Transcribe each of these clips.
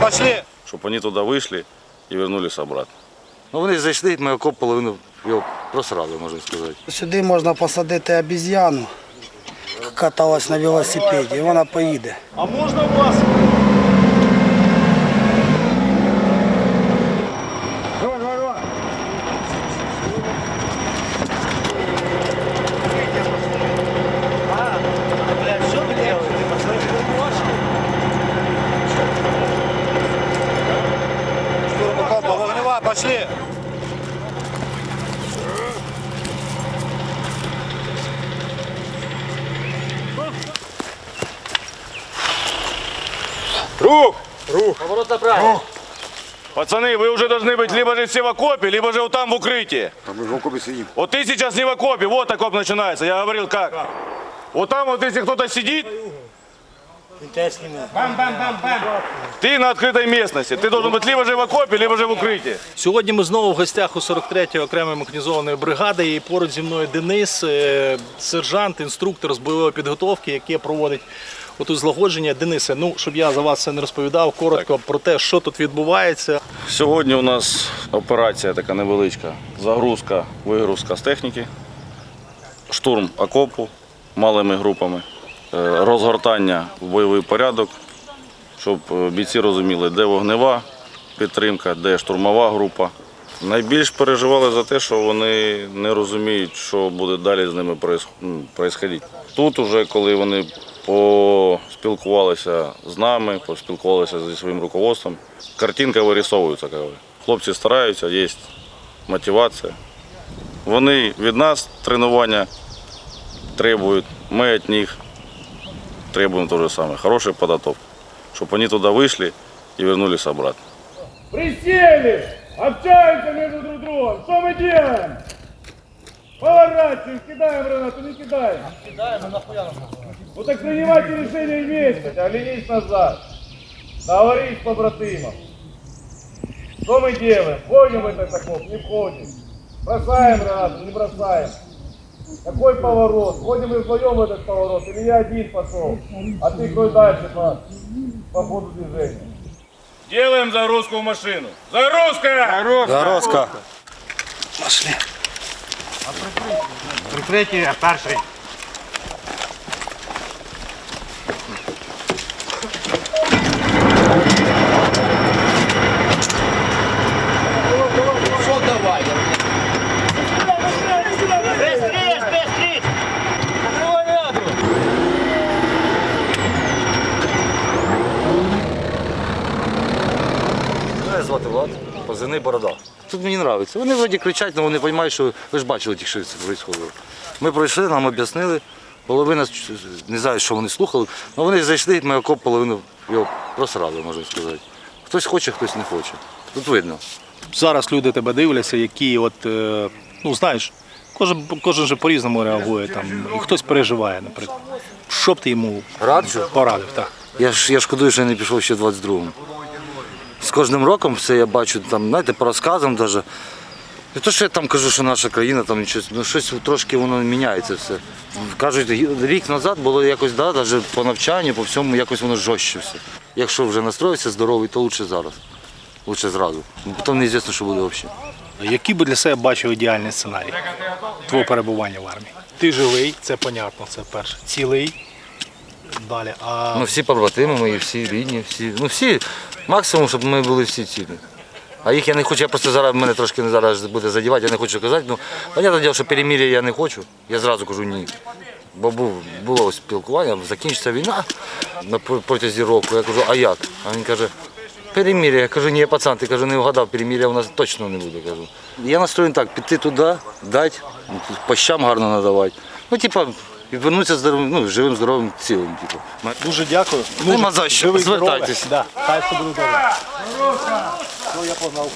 Пошли! чтобы они туда вышли и вернулись обратно. Ну вони зайшли, ми окоп половину його просрали, можна сказати. Сюди можна посадити обіз'яну, каталась на велосипеді, і вона поїде. А можно у вас? Пошли! Рух! Рух! Поворот направо. Пацаны, вы уже должны быть либо же все в окопе, либо же вот там в укрытии. Ми в окопі сидимо. Вот ты сейчас не в окопе, вот окоп начинается. Я говорил как. Вот там вот если кто-то сидит, ты на открытой местности. Ты должен быть либо же в окопе, либо же в укрытии. Сьогодні ми знову в гостях у 43-ї окремої механізованої бригади. І поруч зі мною Денис, е, сержант, інструктор з бойової підготовки, який проводить отут злагодження. Денисе, ну щоб я за вас це не розповідав, коротко про те, що тут відбувається. Сьогодні у нас операція така невеличка. Загрузка, вигрузка з техніки, штурм окопу малими групами, е, розгортання в бойовий порядок, щоб е, бійці розуміли, де вогнева підтримка, де штурмова група. Найбільш переживали за те, що вони не розуміють, що буде далі з ними ну. Тут, уже, коли вони поспілкувалися з нами, поспілкувалися зі своїм руководством, картинка би. Хлопці стараються, є мотивація. Вони від нас тренування требують, ми від них требуємо те же саме. Хорошої підготовки, щоб вони туди вийшли і вернулись обратно. Присели! Общаемся между друг другом. Что мы делаем? Поворачиваем, кидаем гранату, не кидаем. Кидаем, а нахуя Ну так принимайте решение вместе, оглянись назад. Договорись с побратимом. Что мы делаем? Входим в этот окоп, не входим. Бросаем гранату, не бросаем. Какой поворот? Входим мы вдвоем в этот поворот, или я один пошел, а ты кто дальше по, по ходу движения? Делаем загрузку в машину. Загрузка! Загрузка. Пошли. Прикриття перший. Позивний Борода. Тут мені подобається. Вони вроді кричать, але вони розуміють, що ви ж бачили що це відбувається. Ми пройшли, нам об'яснили. Половина не знаю, що вони слухали, але вони зайшли, ми окоп половину його просрали, можна сказати. Хтось хоче, хтось не хоче. Тут видно. Зараз люди тебе дивляться, які от е, ну знаєш, кожен кожен же по-різному реагує там, і хтось переживає, наприклад. Що б ти йому Раджу. порадив? Так. Я ж я шкодую, що я не пішов ще в 22-му. З кожним роком все я бачу, там, знаєте, по розказам навіть. Не то, що я там кажу, що наша країна там щось, ну щось трошки воно міняється все. Кажуть, рік назад було якось, да, навіть по навчанню, по всьому якось воно жорстче все. Якщо вже настроївся здоровий, то краще зараз. Лучше зразу. Бо Потім неізвісно, що буде взагалі. Який би для себе бачив ідеальний сценарій твого перебування в армії? Ти живий, це понятно, це перше. Цілий. Далі. А Ну всі побратими мої, всі рідні, всі. Ну всі, максимум, щоб ми були всі цілі. А їх я не хочу, я просто зараз мене трошки не зараз буде задівати, я не хочу казати. Ну, понятне діло, що перемір'я я не хочу. Я зразу кажу ні. Бо був, було спілкування, закінчиться війна на протязі року. Я кажу, а як? А він каже, перемір'я. Я кажу, ні, пацан, ти кажу, не вгадав, перемір'я у нас точно не буде. Кажу. Я настроєн так, піти туди, дати, по щам гарно надавати. Ну, типа, і вернутися здоровим, ну, живим, здоровим, цілим. Типу. дуже дякую. Нема за що, звертайтесь. Да, хай все буде добре. Все, я погнав.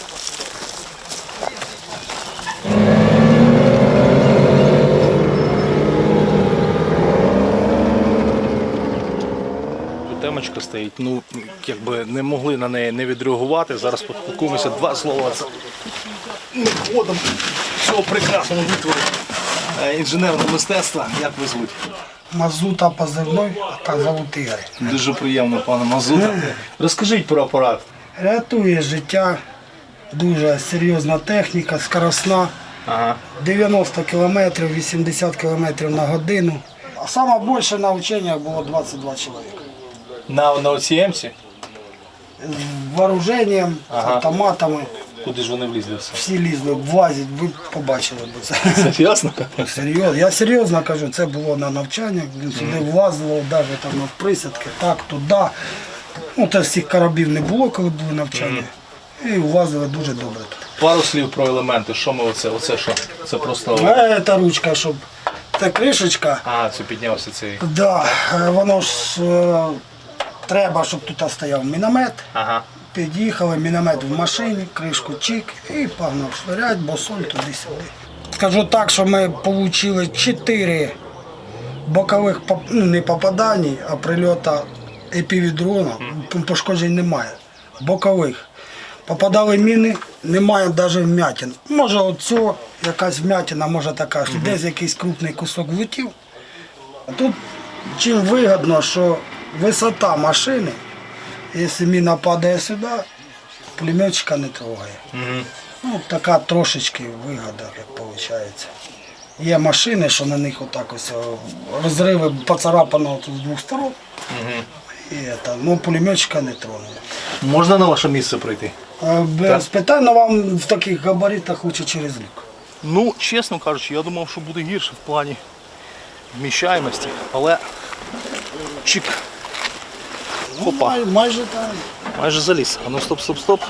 Тут Темочка стоїть, ну якби не могли на неї не відреагувати. Зараз поспілкуємося два слова з ходом цього прекрасного витвору інженерного мистецтва. Як ви звуть? Мазута позивной, а так зовут Ігор. Дуже приємно, пане Мазута. Розкажіть про апарат. Рятує життя, дуже серйозна техніка, скоросна. Ага. 90 км, 80 км на годину. А саме більше на ученнях було 22 чоловіка. На, на ОЦМці? З вооруженням, з автоматами. Куди ж вони влізли все? Всі лізли, влазять, ви побачили б це. Серйозно? Серйозно. Я серйозно кажу, це було на навчаннях, сюди влазило навіть там на присадки, так, туди. Ну, та всіх корабів не було, коли були навчання. І влазили дуже добре тут. Пару слів про елементи. Що ми оце? Оце що? Це просто. А це ручка, щоб та кришечка. А, це піднявся цей. Да, е, воно ж е, треба, щоб тут стояв міномет. Ага. Під'їхали, міномет в машині, кришку чик і погнав швирять, босоль туди-сюди. Скажу так, що ми отримали чотири бокових ну, не попадань, а прильота епівідрона. Пошкоджень немає. Бокових. Попадали міни, немає навіть вмятин. Може оцю якась вмятина, може така, що десь якийсь крупний кусок влетів. А тут чим вигідно, що висота машини, якщо міна падає сюди, пулеметчика не трогає. Ну, така трошечки вигода, як виходить. Є машини, що на них отак ось розриви поцарапано з двох сторон. І це, ну, пулеметчика не тронули. Можна на ваше місце прийти? Е, Без питань, але вам в таких габаритах лучше через люк. Ну, чесно кажучи, я думав, що буде гірше в плані вміщаємості, але чик. Опа, Май- майже там. майже заліз. А ну стоп, стоп, стоп.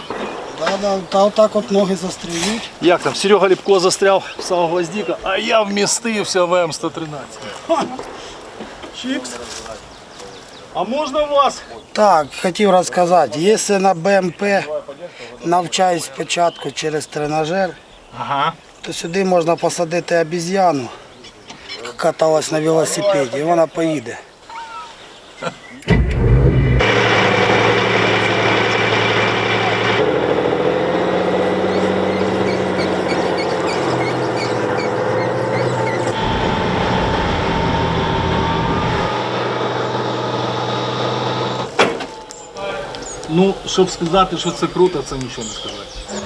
Да, да, та отак от ноги застрілюють. Як там? Серега Ліпко застряв в самого гвоздіка, а я вмістився в М113. Чикс. А можна вас? Так, хотів розказати, якщо на БМП навчаюсь спочатку через тренажер, Ага. то сюди можна посадити обіз'яну, яка каталась на велосипеді, і вона поїде. Ну, щоб сказати, що це круто, це нічого не сказати.